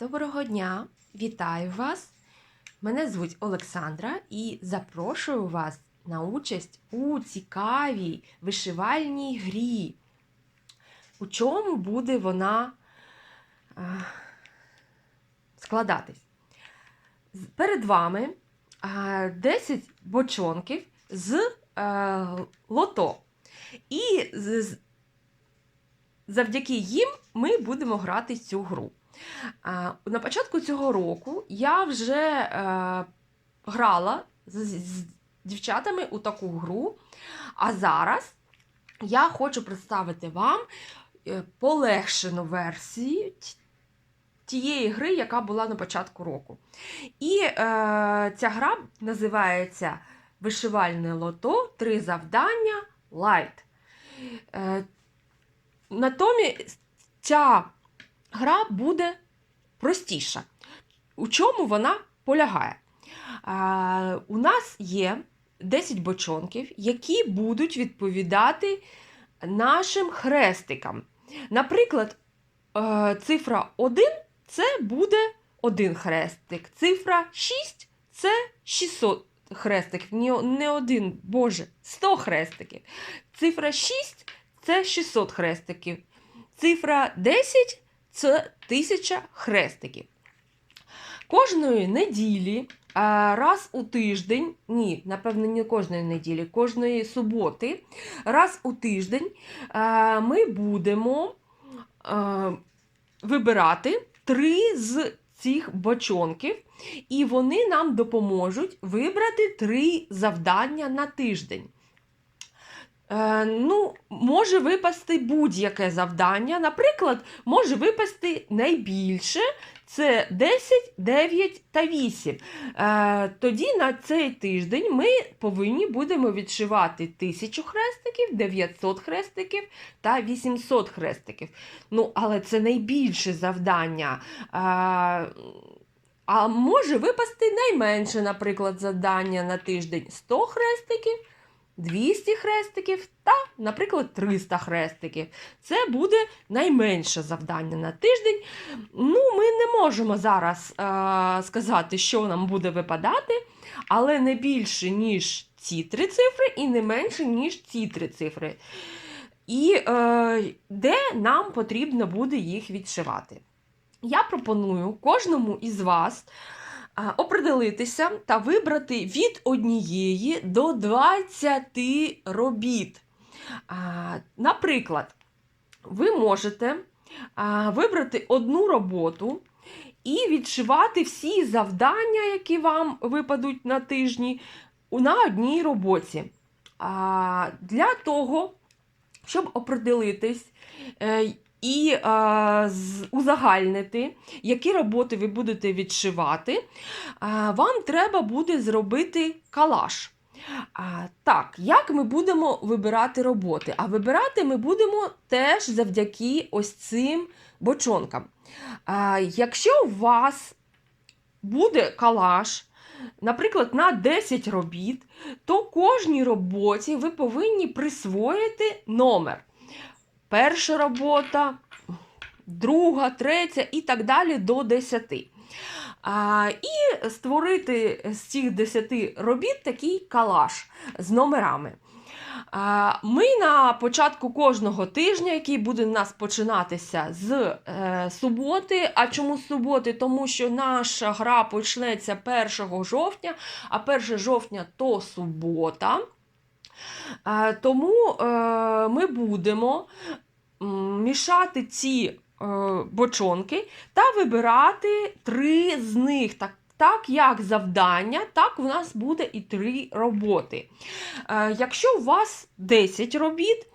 Доброго дня! Вітаю вас! Мене звуть Олександра і запрошую вас на участь у цікавій вишивальній грі. У чому буде вона е, складатись? Перед вами е, 10 бочонків з е, лото. І завдяки їм ми будемо грати цю гру. На початку цього року я вже е, грала з, дівчатами у таку гру, а зараз я хочу представити вам е, полегшену версію тієї гри, яка була на початку року. І е, ця гра називається Вишивальне лото, три завдання Light. Е, натомість ця гра буде простіша. У чому вона полягає? А, у нас є 10 бочонків, які будуть відповідати нашим хрестикам. Наприклад, е, цифра 1 це буде один хрестик, цифра 6 це 600 хрестиків, не, один, боже, 100 хрестиків. Цифра 6 це 600 хрестиків. Цифра 10 це 1000 хрестиків. Кожної неділі, раз у тиждень, ні, напевно, не кожної неділі, кожної суботи, раз у тиждень ми будемо вибирати три з цих бочонків, і вони нам допоможуть вибрати три завдання на тиждень. Е, ну, може випасти будь-яке завдання. Наприклад, може випасти найбільше це 10, 9 та 8. Е, тоді на цей тиждень ми повинні будемо відшивати 1000 хрестиків, 900 хрестиків та 800 хрестиків. Ну, але це найбільше завдання. Е, а може випасти найменше, наприклад, завдання на тиждень 100 хрестиків. 200 хрестиків та, наприклад, 300 хрестиків. Це буде найменше завдання на тиждень. Ну, ми не можемо зараз е- сказати, що нам буде випадати, але не більше, ніж ці три цифри, і не менше, ніж ці три цифри. І е- де нам потрібно буде їх відшивати. Я пропоную кожному із вас определитися та вибрати від однієї до 20 робіт. Наприклад, ви можете вибрати одну роботу і відшивати всі завдання, які вам випадуть на тижні, на одній роботі. А, Для того, щоб определитись е, і а, з- узагальнити, які роботи ви будете відшивати, а, вам треба буде зробити калаш. А, так, як ми будемо вибирати роботи? А вибирати ми будемо теж завдяки ось цим бочонкам. А, якщо у вас буде калаш, наприклад, на 10 робіт, то кожній роботі ви повинні присвоїти номер. Перша робота, друга, третя і так далі до 10. А, і створити з цих 10 робіт такий калаш з номерами. Ми на початку кожного тижня, який буде у нас починатися з е, суботи. А чому з суботи? Тому що наша гра почнеться 1 жовтня, а 1 жовтня то субота. Тому е, ми будемо мішати ці е, бочонки та вибирати три з них. Так, так як завдання, так у нас буде і три роботи. Е, якщо у вас 10 робіт,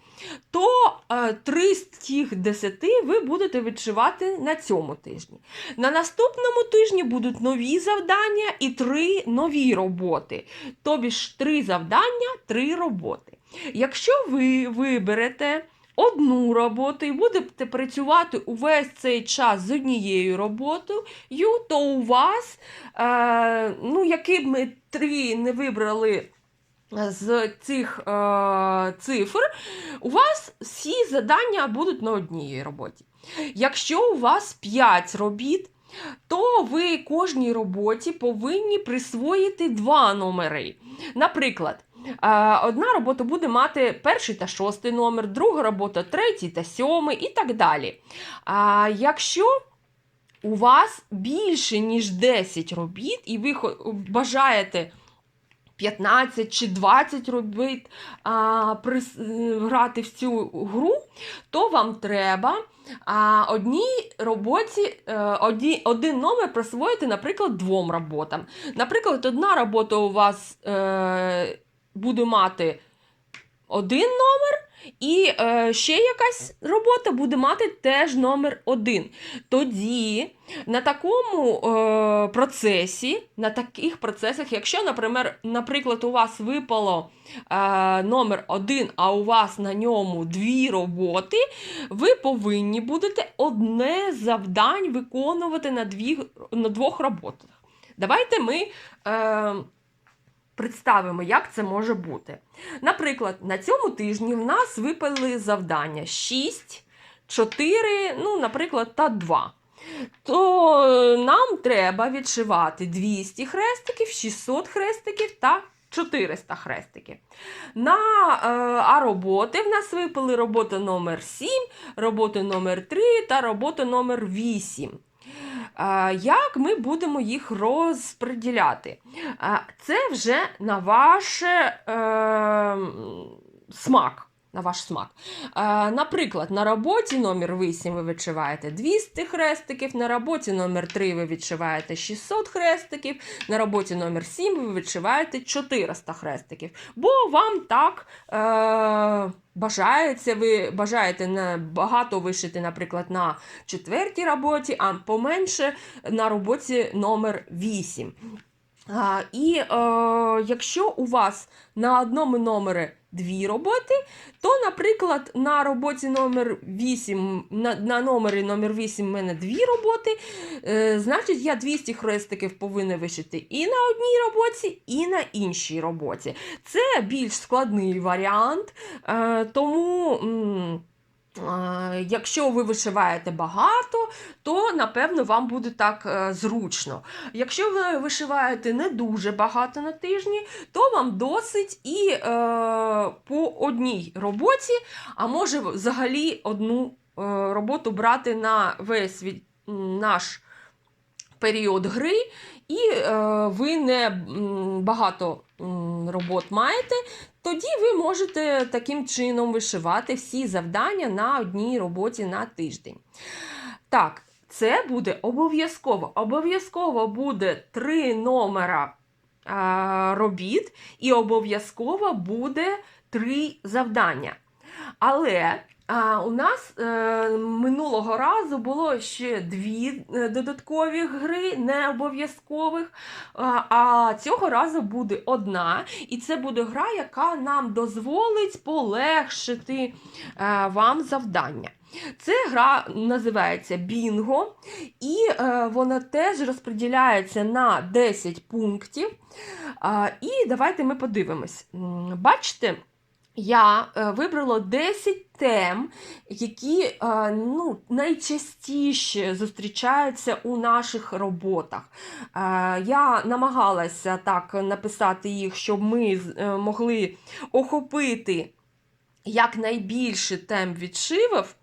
то е, 3 з цих 10 ви будете відшивати на цьому тижні. На наступному тижні будуть нові завдання і 3 нові роботи. Тобі ж 3 завдання, 3 роботи. Якщо ви виберете одну роботу і будете працювати увесь цей час з однією роботою, то у вас, е, ну, які б ми три не вибрали з цих е, цифр, у вас всі завдання будуть на одній роботі. Якщо у вас 5 робіт, то ви кожній роботі повинні присвоїти два номери. Наприклад, е, одна робота буде мати перший та шостий номер, друга робота третій та сьомий і так далі. А якщо у вас більше, ніж 10 робіт, і ви бажаєте 15 чи 20 робіт а, е, грати в цю гру, то вам треба а, одній роботі е, одні, один номер присвоїти, наприклад, двом роботам. Наприклад, одна робота у вас е, буде мати один номер, і е, ще якась робота буде мати теж номер один. Тоді на такому е, процесі, на таких процесах, якщо, наприклад, наприклад у вас випало е, номер один, а у вас на ньому дві роботи, ви повинні будете одне завдань виконувати на, дві, на двох роботах. Давайте ми е, представимо, як це може бути. Наприклад, на цьому тижні в нас випали завдання 6, 4, ну, наприклад, та 2. То е, нам треба відшивати 200 хрестиків, 600 хрестиків та 400 хрестиків. На, е, а роботи в нас випали робота номер 7, робота номер 3 та робота номер 8. Як ми будемо їх розподіляти? Це вже на ваш е, смак. На ваш смак. Е, наприклад, на роботі номер 8 ви відшиваєте 200 хрестиків, на роботі номер 3 ви відшиваєте 600 хрестиків, на роботі номер 7 ви відшиваєте 400 хрестиків. Бо вам так е, бажається, ви бажаєте багато вишити, наприклад, на четвертій роботі, а поменше на роботі номер 8. А, і е, якщо у вас на одному номері дві роботи, то, наприклад, на роботі номер 8, на, на номері номер 8 в мене дві роботи, е, значить, я 200 хрестиків повинна вишити і на одній роботі, і на іншій роботі. Це більш складний варіант, е, тому. м, Якщо ви вишиваєте багато, то напевно вам буде так е, зручно. Якщо ви вишиваєте не дуже багато на тижні, то вам досить і е, по одній роботі, а може взагалі одну е, роботу брати на весь від, наш період гри, і е, ви не багато робот маєте, тоді ви можете таким чином вишивати всі завдання на одній роботі на тиждень. Так, це буде обов'язково. Обов'язково буде три номера а, робіт, і обов'язково буде три завдання. Але а, у нас е, минулого разу було ще дві е, додаткові гри, не обов'язкових. А, цього разу буде одна, і це буде гра, яка нам дозволить полегшити е, вам завдання. Це гра називається Бінго, і е, вона теж розподіляється на 10 пунктів. А, і давайте ми подивимось. Бачите, я е, вибрала 10 тем, які е, ну, найчастіше зустрічаються у наших роботах. Е, я намагалася так написати їх, щоб ми могли охопити якнайбільше тем відшивів.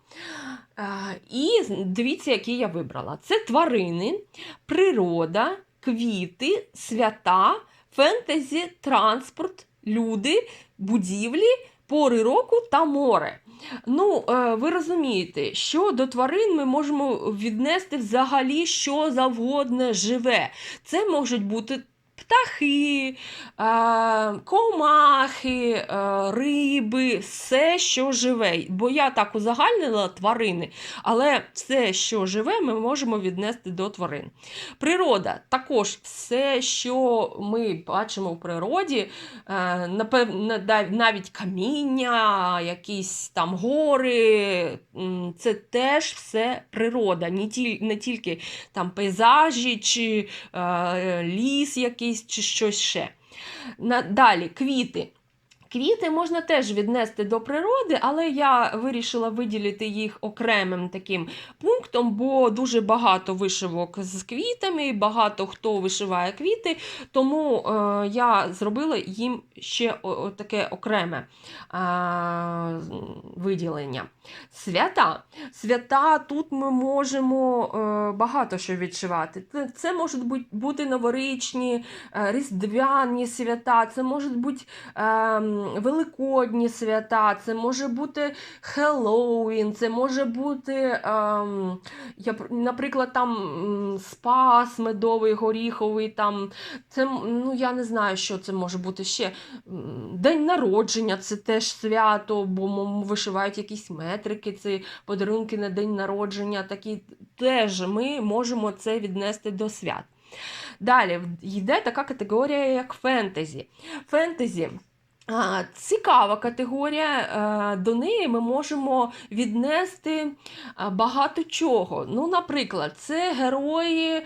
І дивіться, які я вибрала: це тварини, природа, квіти, свята, фентезі, транспорт, люди, будівлі, пори року та море. Ну, е, ви розумієте, що до тварин ми можемо віднести взагалі що завгодно живе. Це можуть бути птахи, е, комахи, е, риби, все, що живе. Бо я так узагальнила тварини, але все, що живе, ми можемо віднести до тварин. Природа також все, що ми бачимо в природі, е, напевно, навіть каміння, якісь там гори, це теж все природа, не, ті, не тільки там пейзажі чи ліс якийсь, чи щось ще. Далі квіти. Квіти можна теж віднести до природи, але я вирішила виділити їх окремим таким пунктом, бо дуже багато вишивок з квітами, багато хто вишиває квіти, тому е, я зробила їм ще таке окреме е, виділення. Свята. Свята тут ми можемо е, багато що відшивати. Це, це можуть бути, новорічні, е, різдвяні свята, це можуть бути ем, великодні свята, це може бути Хеллоуін, це може бути, ем, я, наприклад, там Спас, медовий, горіховий, там, це, ну, я не знаю, що це може бути ще. День народження це теж свято, бо вишивають якісь метрики, це подарунки на день народження. Такі теж ми можемо це віднести до свят. Далі йде така категорія, як фентезі. Фентезі. Цікава категорія, е, до неї ми можемо віднести а, багато чого. Ну, наприклад, це герої е,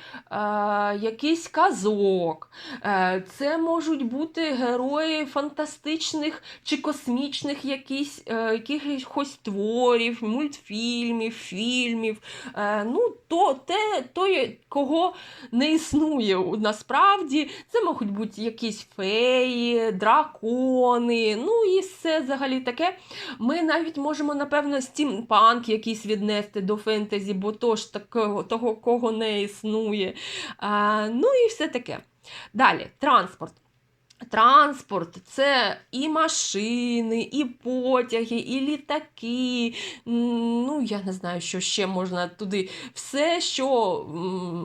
якийсь казок, е, це можуть бути герої фантастичних чи космічних якісь, е, якихось творів, мультфільмів, фільмів. Е, ну, то, те, то, кого не існує насправді. Це можуть бути якісь феї, дракони, ну і все взагалі таке. Ми навіть можемо, напевно, стімпанк якийсь віднести до фентезі, бо то ж такого, того, кого не існує. А, ну і все таке. Далі, транспорт. Транспорт це і машини, і потяги, і літаки. Ну, я не знаю, що ще можна туди. Все, що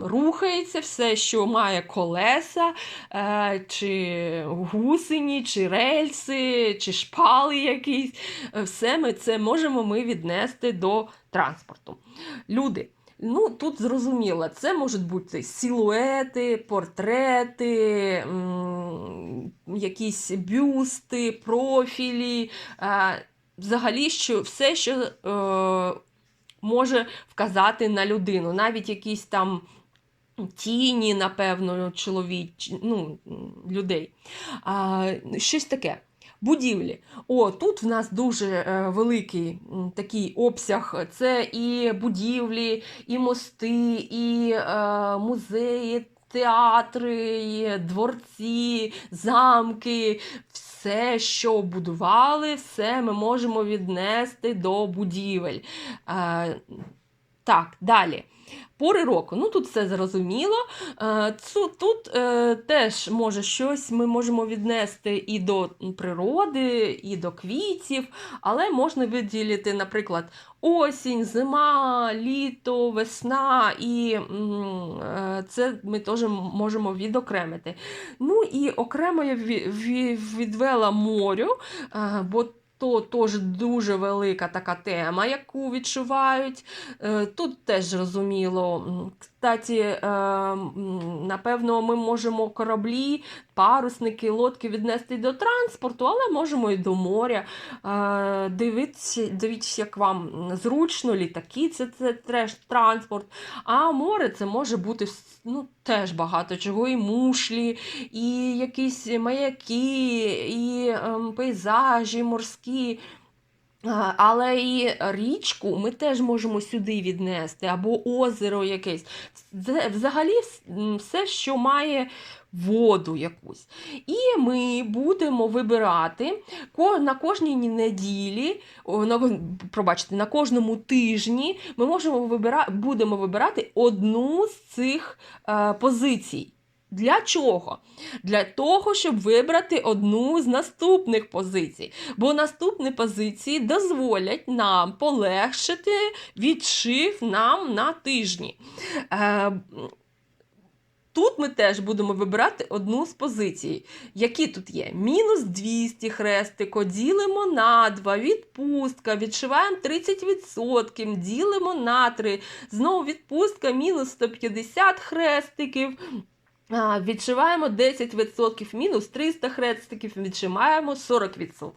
рухається, все, що має колеса, е, чи гусені, чи рельси, чи шпали якісь. е, Все ми це можемо ми віднести до транспорту. Люди. Ну, тут зрозуміло, це можуть бути силуети, портрети, якісь бюсти, профілі, взагалі що, все, що е, може вказати на людину, навіть якісь там тіні, напевно, чоловіч, ну, людей. А, щось таке. Будівлі. О, тут в нас дуже е, великий такий обсяг. Це і будівлі, і мости, і е, музеї, театри, дворці, замки. Все, що будували, все ми можемо віднести до будівель. Е, так, далі. Пори року. Ну тут все зрозуміло. Е, Тут е, теж може щось ми можемо віднести і до природи, і до квітів, але можна виділити, наприклад, осінь, зима, літо, весна, і е, це ми теж можемо відокремити. Ну і окремо я ві- ві- відвела морю, бо то теж дуже велика така тема, яку відчувають. Е, Тут теж зрозуміло. Кстати, е, напевно, ми можемо кораблі, парусники, лодки віднести до транспорту, але можемо і до моря. Е, Дивіться, дивіться, як вам зручно, літаки це, це треш, транспорт. А море це може бути ну, теж багато чого, і мушлі, і якісь маяки, і ем, пейзажі морські. Але і річку ми теж можемо сюди віднести, або озеро якесь. Взагалі все, що має воду якусь. І ми будемо вибирати на кожній неділі, на, пробачте, на кожному тижні ми можемо вибира, будемо вибирати одну з цих е, позицій. Для чого? Для того, щоб вибрати одну з наступних позицій. Бо наступні позиції дозволять нам полегшити відшив нам на тижні. Е, Тут ми теж будемо вибирати одну з позицій. Які тут є? Мінус 200 хрестико, ділимо на 2, відпустка, відшиваємо 30%, ділимо на 3, знову відпустка, мінус 150 хрестиків. Відшиваємо 10%, мінус 300 хрестиків, відшиваємо 40%.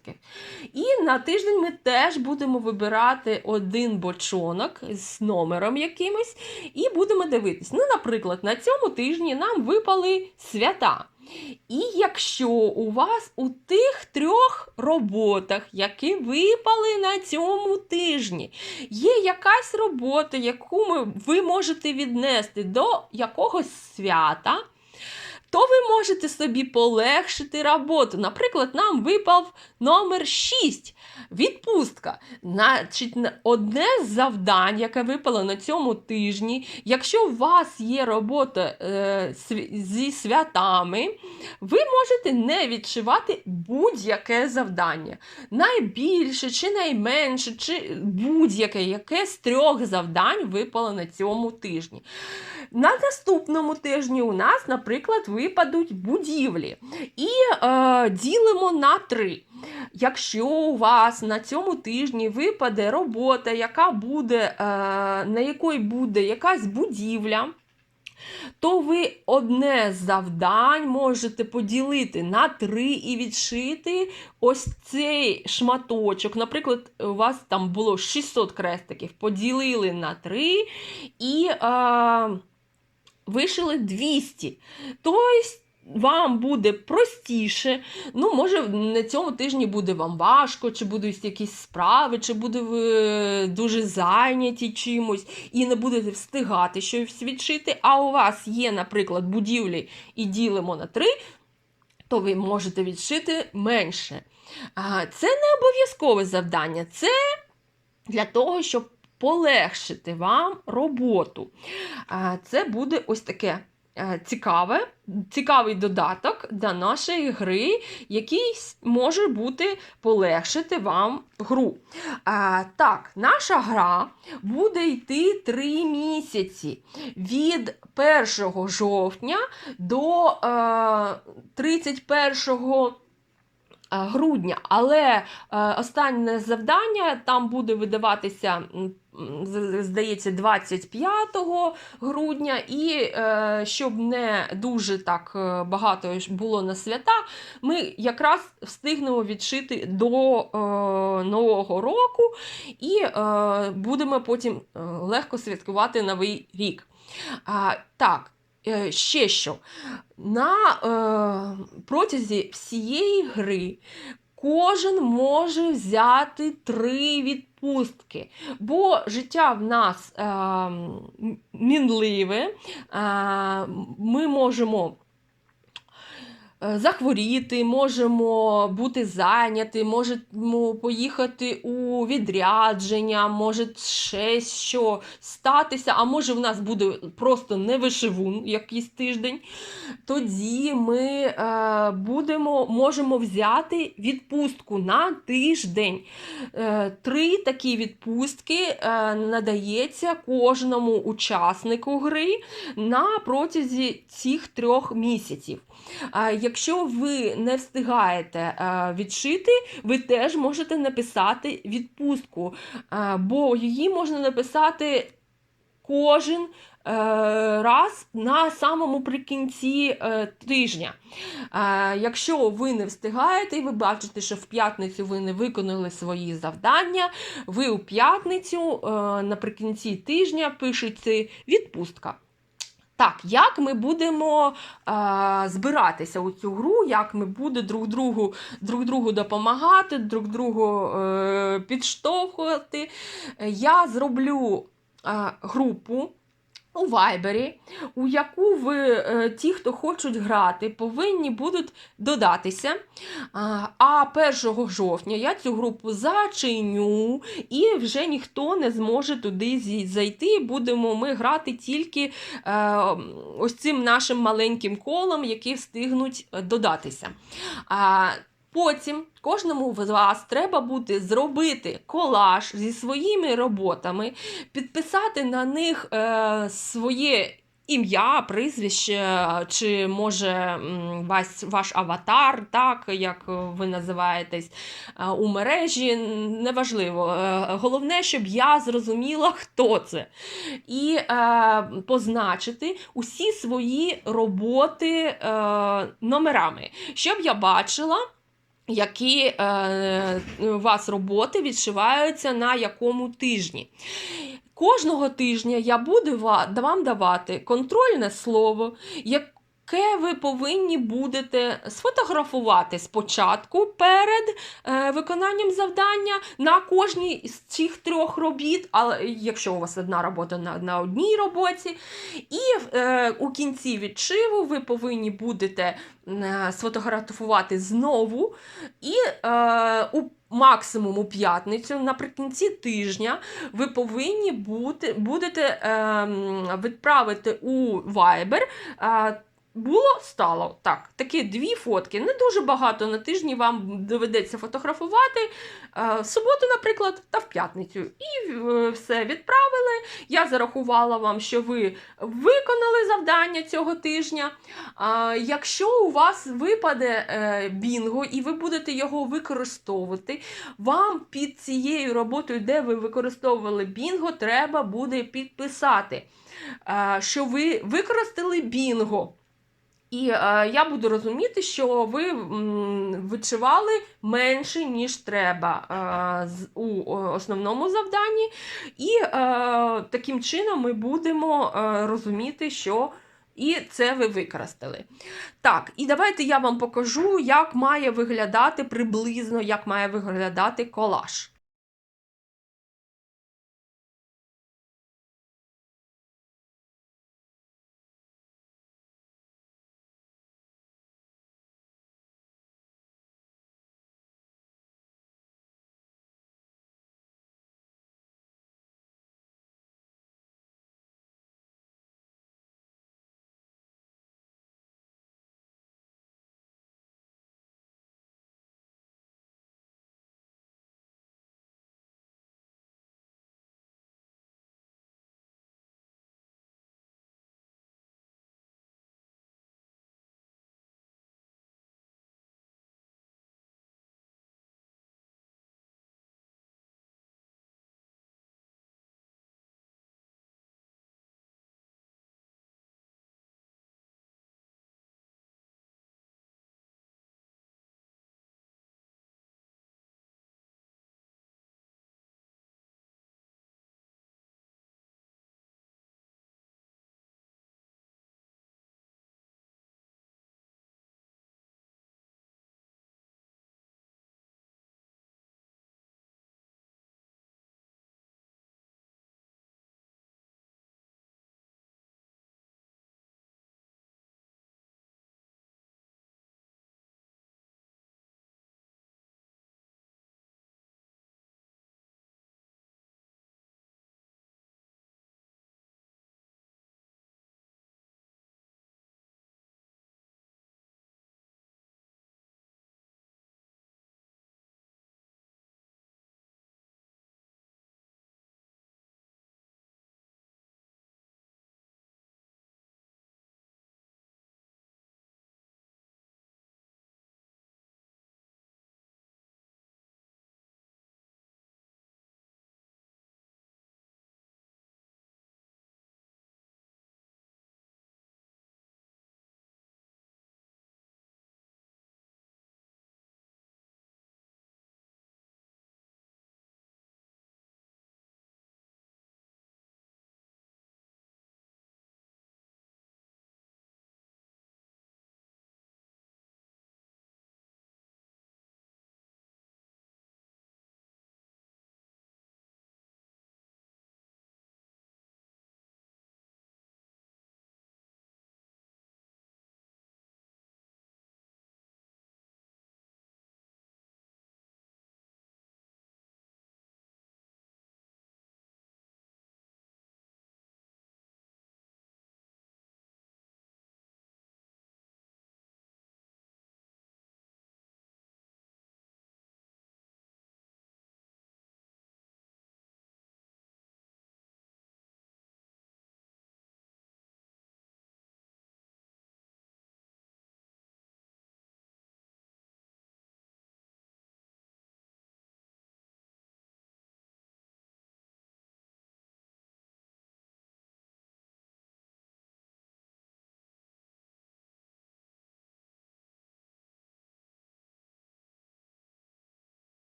І на тиждень ми теж будемо вибирати один бочонок з номером якимось, і будемо дивитись. Ну, наприклад, на цьому тижні нам випали свята. І якщо у вас у тих трьох роботах, які випали на цьому тижні, є якась робота, яку ви можете віднести до якогось свята, то ви можете собі полегшити роботу. Наприклад, нам випав номер 6 відпустка. Значить, одне з завдань, яке випало на цьому тижні, якщо у вас є робота е, зі святами, ви можете не відшивати будь-яке завдання. Найбільше чи найменше, чи будь-яке, яке з трьох завдань випало на цьому тижні. На наступному тижні у нас, наприклад, випадуть будівлі. І е, ділимо на три. Якщо у вас на цьому тижні випаде робота, яка буде, е, на якої буде якась будівля, то ви одне з завдань можете поділити на три і відшити ось цей шматочок. Наприклад, у вас там було 600 крестиків, поділили на три і е, вишили 200. Тобто вам буде простіше. Ну, може, на цьому тижні буде вам важко, чи будуть якісь справи, чи буде ви дуже зайняті чимось і не будете встигати щось відшити. А у вас є, наприклад, будівлі і ділимо на три, то ви можете відшити менше. Це не обов'язкове завдання, це для того, щоб полегшити вам роботу. Це буде ось таке е, цікаве, цікавий додаток для нашої гри, який може бути полегшити вам гру. А, Так, наша гра буде йти 3 місяці від 1 жовтня до е, 31 грудня, але е, останнє завдання там буде видаватися, здається, 25 грудня, і е, щоб не дуже так е, багато було на свята, ми якраз встигнемо відшити до е, Нового року і будемо потім легко святкувати Новий рік. Так, ще що. На протязі всієї гри кожен може взяти три відпустки, бо життя в нас е, мінливе, е, ми можемо. Е, Захворіти, можемо бути зайняті, можемо поїхати у відрядження, може ще що статися, а може в нас буде просто невишивун якийсь тиждень. Тоді ми е, будемо, можемо взяти відпустку на тиждень. Е, три такі відпустки надається кожному учаснику гри на протязі цих трьох місяців. Якщо ви не встигаєте е, відшити, ви теж можете написати відпустку, е, бо її можна написати кожен е, раз на самому прикінці тижня. Якщо ви не встигаєте, і ви бачите, що в п'ятницю ви не виконали свої завдання, ви у п'ятницю наприкінці тижня пишете відпустка. Так, як ми будемо е, збиратися у цю гру, як ми будемо друг другу, друг другу допомагати, друг другу е, підштовхувати. Я зроблю е, групу у Вайбері, у яку ви, е, ті, хто хочуть грати, повинні будуть додатися. А, А 1 жовтня я цю групу зачиню, і вже ніхто не зможе туди зайти. Будемо ми грати тільки е, ось цим нашим маленьким колом, які встигнуть е, додатися. Потім кожному з вас треба буде зробити колаж зі своїми роботами, підписати на них е, своє ім'я, прізвище, чи може ваш, ваш аватар, так як ви називаєтесь е, у мережі. Неважливо. Е, Головне, щоб я зрозуміла, хто це. І е, позначити усі свої роботи е, номерами, щоб я бачила які е, у вас роботи відшиваються на якому тижні. Кожного тижня я буду вам давати контрольне слово, як- яке ви повинні будете сфотографувати спочатку перед е, виконанням завдання на кожній з цих трьох робіт, але якщо у вас одна робота на, на одній роботі. І е, у кінці відшиву ви повинні будете е, сфотографувати знову і е, у максимум у п'ятницю, наприкінці тижня, ви повинні бути, будете е, відправити у Viber. Е, було стало так, такі дві фотки. Не дуже багато на тижні вам доведеться фотографувати. Е, в суботу, наприклад, та в п'ятницю. І е, все відправили. Я зарахувала вам, що ви виконали завдання цього тижня. А, якщо у вас випаде е, бінго і ви будете його використовувати, вам під цією роботою, де ви використовували бінго, треба буде підписати, е, що ви використали бінго. І е, я буду розуміти, що ви м, відшивали менше, ніж треба е, з, у основному завданні. І е, таким чином ми будемо е, розуміти, що і це ви використали. Так, і давайте я вам покажу, як має виглядати приблизно, як має виглядати колаж.